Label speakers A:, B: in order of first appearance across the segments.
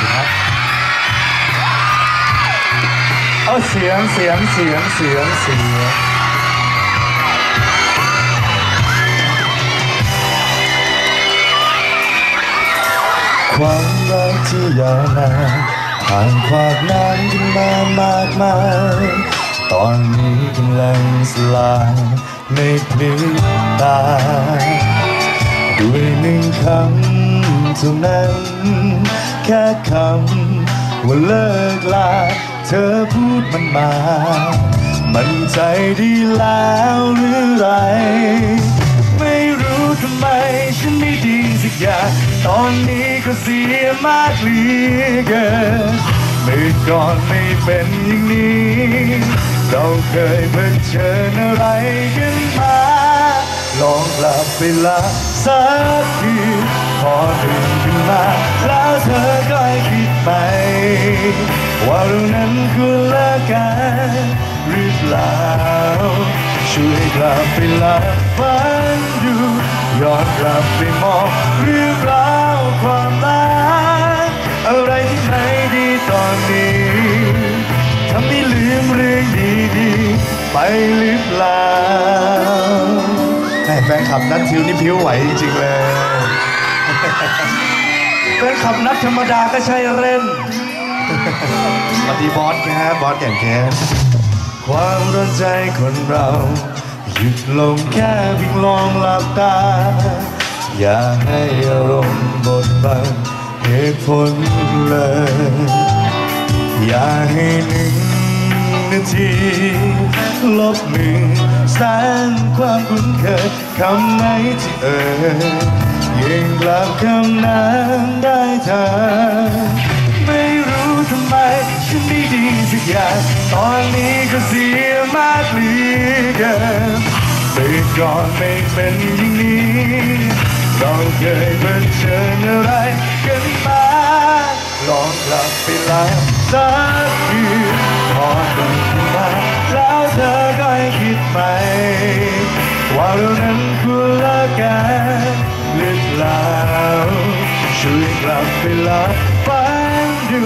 A: ดีคเอาเสียงเสียงเสียงเสียงเสียงความรักที่ยาวนานผ่านความนานกันมามากมายตอนนี้กำลังสลายในพริบตาด้วยหนึ่งคำ เท่านั้น แค่คำว่าเลิกลา เธอพูดมันมา มันใจดีแล้วหรือไร ไม่รู้ทำไมฉันไม่ดีสักอย่าง ตอนนี้ก็เสียมากเหลือเกินเมื่อก่อนไม่เป็นอย่างนี้ เราเคยเผชิญอะไรกันมา ลองกลับไปละสักที พอดึงขึ้นมา แล้วเธอก็ให้คิดไป ว่าเรานั้นควรเลิกกันหรือเปล่า ช่วยกลับไปละฝันดูย้อนกลับไปมองเรื่องราความรักอะไรที่ไม่ดีตอนนี้ทำให้ลืมเรื่องดีๆไปหรือเปล่าแฟนคลับนัททิวนี่พิ้วไหวจริงๆเลย แฟนคลับนัทธรรมดาก็ใช่เล่นสวัสดีบอสครับบอสแก่นแคสความร้อนใจคนเราหยุดลงแค่เพียงลองหลับตา อย่าให้อารมณ์บดบังเหตุผลเลย อย่าให้หนึ่งนาที ลบหนึ่งแสนความคุ้นเคยคำไหนที่เอ่ย ยังกลับคำนั้นได้เธอ ไม่รู้ทำไมฉันไม่ดีสักอย่างตอนนี้ก็เสียมากเหลือเกินเมื่อก่อนไม่เป็นอย่างนี้เราเคยเผชิญอะไรกันมาลองกลับไปแล้วสักทีพอตื่นขึ้นมาแล้วเธอก็ให้คิดไป ว่าเรานั้นควรลิกกัน แล้วช่วยกลับไปลับฝันดู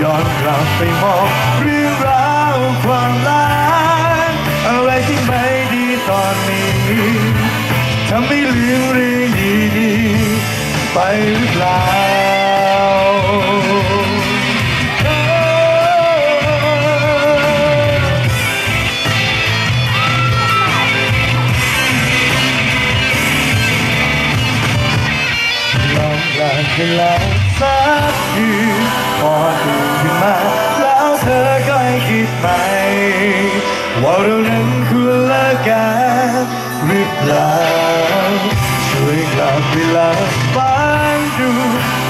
A: ย้อนกลับไปมองเรื่องราวความรักอะไรที่ไม่ดีตอนนี้ทำให้ลืมเรื่องดีๆไปหรือเปล่า กลับไปแล้วสักทีพอตื่นขึ้นมาแล้วเธอก็ให้คิดใหม่ว่าเรานั้นควรลิกกันหรือเปล่าช่วยกลับไปแล้วฝันดู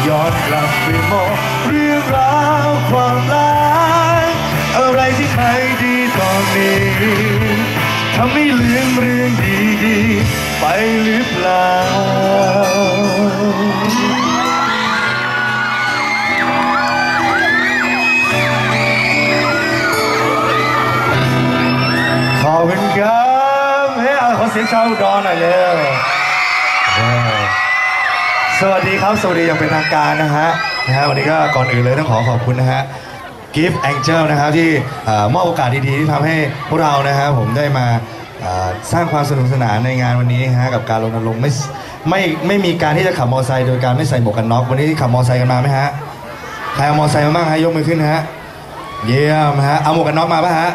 A: ย้อนกลับไปมองเรื่องราวความรักอะไรที่ไม่ดีตอนนี้ทำให้ลืมเรื่องดีๆไปหรือเปล่า เฮ้ยเอาขอเสียงชาวอุดรหน่อยเร็วเออสวัสดีครับสวัสดีอย่างเป็นทางการนะฮะนะฮะวันนี้ก็ก่อนอื่นเลยต้องขอขอบคุณนะฮะ Gift Angel นะครับที่เอ่อมอบโอกาสดีๆที่ทำให้พวกเรานะฮะผมได้มาเอ่อสร้างความสนุกสนานในงานวันนี้ฮะกับการรณรงค์ไม่ไม่ไม่มีการที่จะขับมอเตอร์ไซค์โดยการไม่ใส่หมวกกันน็อกวันนี้ขับมอเตอร์ไซค์กันมาไหมฮะใครเอามอเตอร์ไซค์มาบ้างฮะยกมือขึ้นฮะเยี่ยมฮะเอาหมวกกันน็อกมาป่ะฮะ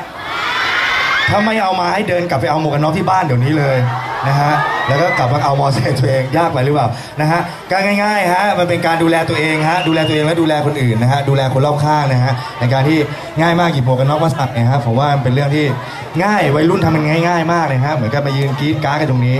A: ถ้าไม่เอามาให้เดินกลับไปเอาหมวกกันน็อกที่บ้านเดี๋ยวนี้เลยนะฮะแล้วก็กลับมาเอามอเตอร์ไซค์ตัวเองยากไปหรือเปล่านะฮะการง่ายๆฮะมันเป็นการดูแลตัวเองฮะดูแลตัวเองและดูแลคนอื่นนะฮะดูแลคนรอบข้างนะฮะในการที่ง่ายมากหยิบหมวกกันน็อกมาใส่นะฮะผมว่ามันเป็นเรื่องที่ง่ายวัยรุ่นทำมันง่าย ๆ มากเลยฮะเหมือนกับมายืนกรี๊ดกราร์ดกันตรงนี้